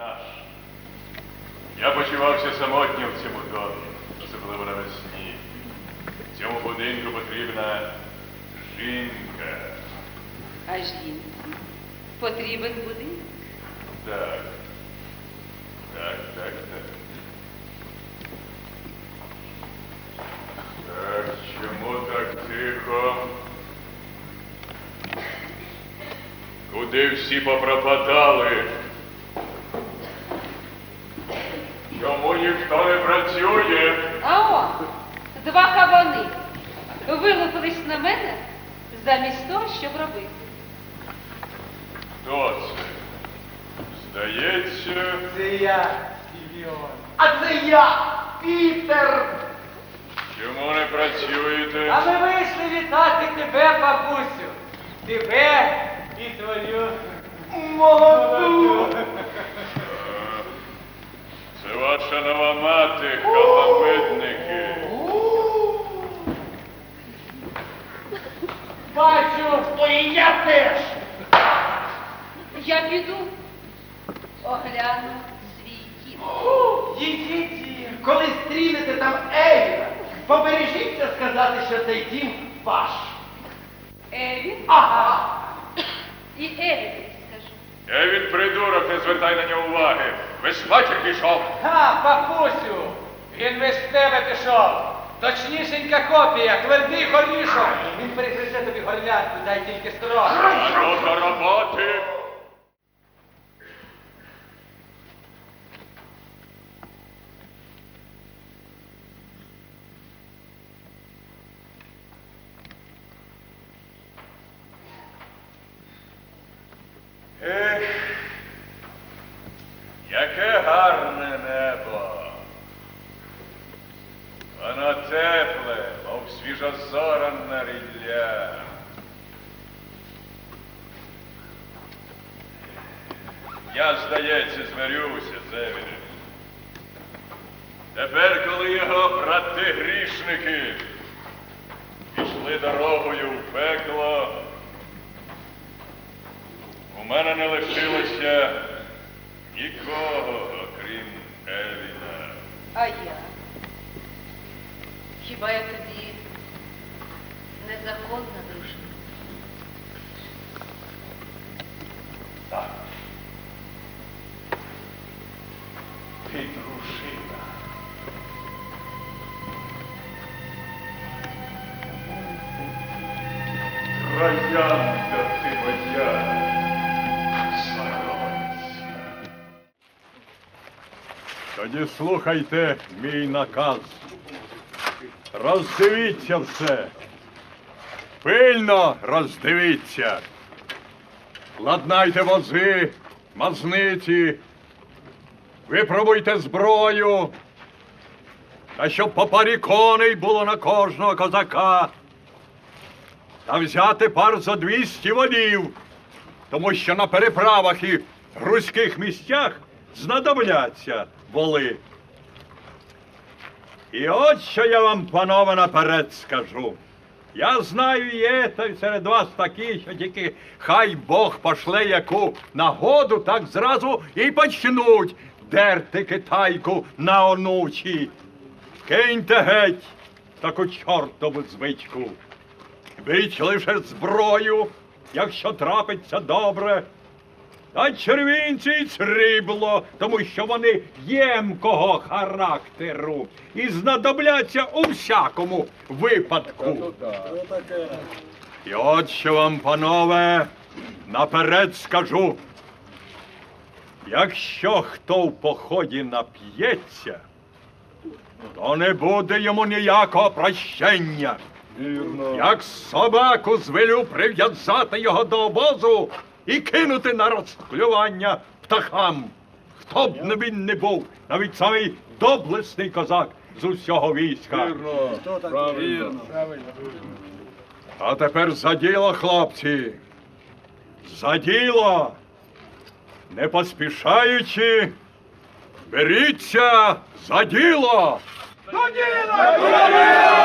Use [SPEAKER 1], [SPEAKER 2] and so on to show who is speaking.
[SPEAKER 1] наш. Я почувався самотньо в цьому домі, особливо навесні. Цьому будинку потрібна жінка.
[SPEAKER 2] А жінці потрібен будинок.
[SPEAKER 1] Так. Так, так, так. Так, чому так тихо? Куди всі попропадали? Чому ніхто не працює?
[SPEAKER 2] А о, два кабани вилупились на мене замість того, щоб робити.
[SPEAKER 1] Хто це? Здається,
[SPEAKER 3] Це я, Стівіон. А це я, Пітер.
[SPEAKER 1] чому не працюєте?
[SPEAKER 3] А ми вийшли вітати тебе, бабусю. Тебе і твою молоду.
[SPEAKER 1] А, Це ваша нова мати, халамидники.
[SPEAKER 3] Бачу, то і я теж.
[SPEAKER 2] Я піду огляну свій.
[SPEAKER 3] Її дім. Коли стрінете там Евіна, побережіться сказати, що цей дім ваш.
[SPEAKER 2] Еві
[SPEAKER 3] Ага.
[SPEAKER 2] і Еві.
[SPEAKER 1] Я він придурок, не звертай на нього уваги. Весь матір пішов.
[SPEAKER 3] Ха, папусю, він весь в тебе пішов. Точнісінька копія, твердий горішок. Він перегризе тобі горлянку, дай тільки строго.
[SPEAKER 1] А ну до роботи. Яке гарне небо. Воно тепле, мов свіжозорана рілля. Я, здається, змирюся з Евінем. Тепер, коли його брати грішники пішли дорогою в пекло, у мене не лишилося нікого, окрім Евіна.
[SPEAKER 2] А я? Хіба я тоді незаконна дружина?
[SPEAKER 1] Так. Ти дружина. Троянда ти моя,
[SPEAKER 4] Тоді слухайте мій наказ. Роздивіться все. Пильно роздивіться. Ладнайте вози, мазниці, випробуйте зброю. Та щоб по парі коней було на кожного козака. Та взяти пар за 200 волів, тому що на переправах і грузьких місцях знадобляться воли. І от що я вам, панове, наперед скажу. Я знаю, є та серед вас такі, що тільки хай Бог пошле яку нагоду, так зразу і почнуть дерти китайку на онучі. Киньте геть таку чортову звичку. Бить лише зброю, якщо трапиться добре. Та червінці срібло, тому що вони ємкого характеру і знадобляться у всякому випадку. І от що вам, панове, наперед скажу. Якщо хто в поході нап'ється, то не буде йому ніякого прощення. Як собаку звелю прив'язати його до обозу і кинути на розклювання птахам. Хто б не він не був, навіть самий доблесний козак з усього війська. А тепер за діло, хлопці. За діло. Не поспішаючи, беріться за діло. До діла!